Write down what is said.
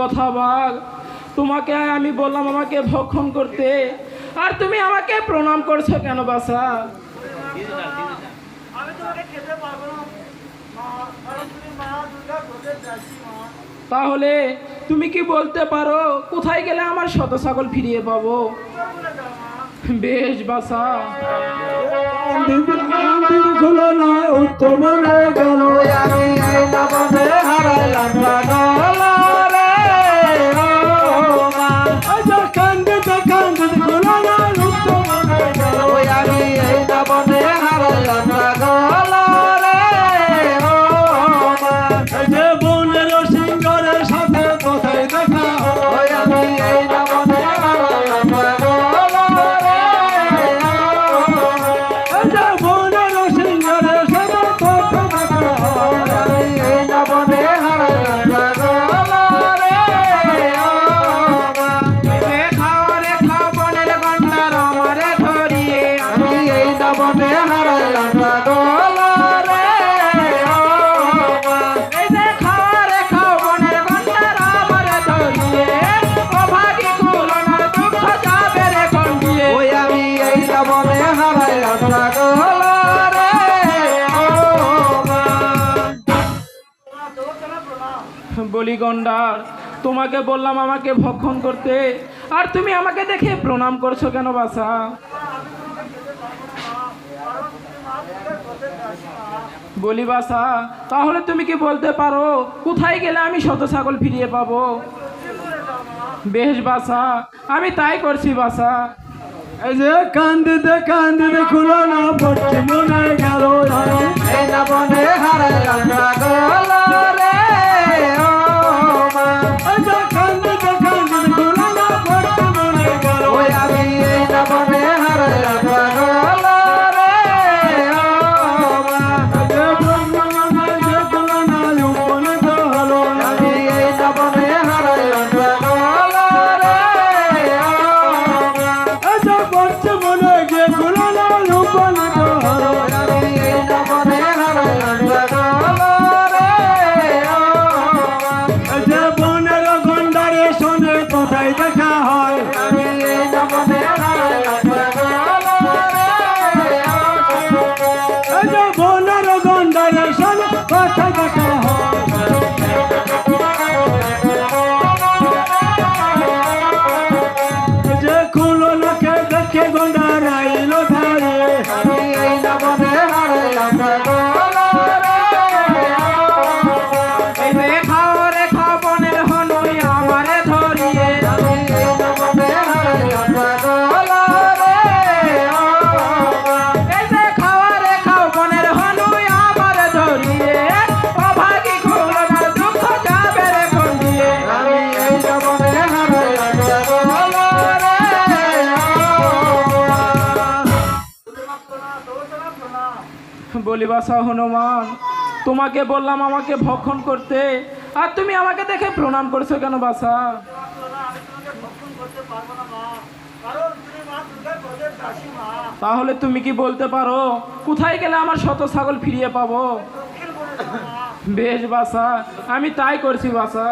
কথা বাঘ তোমাকে আমি বললাম আমাকে ভক্ষণ করতে। আর তুমি আমাকে প্রণাম করছ কেন বাসা তাহলে তুমি কি বলতে পারো, কোথায় গেলে আমার শত ছাগল ফিরিয়ে পাবো? বেশ বাসা তোমার গেল। আমি হারাইলাম কলিগন্ডার তোমাকে বললাম আমাকে ভক্ষণ করতে। আর তুমি আমাকে দেখে প্রণাম করছ কেন বাসা বলি বাসা তাহলে তুমি কি বলতে পারো? কোথায় গেলে আমি শত ছাগল ফিরিয়ে পাবো? বেশ বাসা আমি তাই করছি বাসা এই যে কান্দিতে কান্দিতে না পড়ছি মনে গেল। বলি বাসা হনুমান তোমাকে বললাম আমাকে ভক্ষণ করতে। আর তুমি আমাকে দেখে প্রণাম করছ কেন বাসা তাহলে তুমি কি বলতে পারো, কোথায় গেলে আমার শত ছাগল ফিরিয়ে পাবো? বেশ বাসা আমি তাই করছি বাসা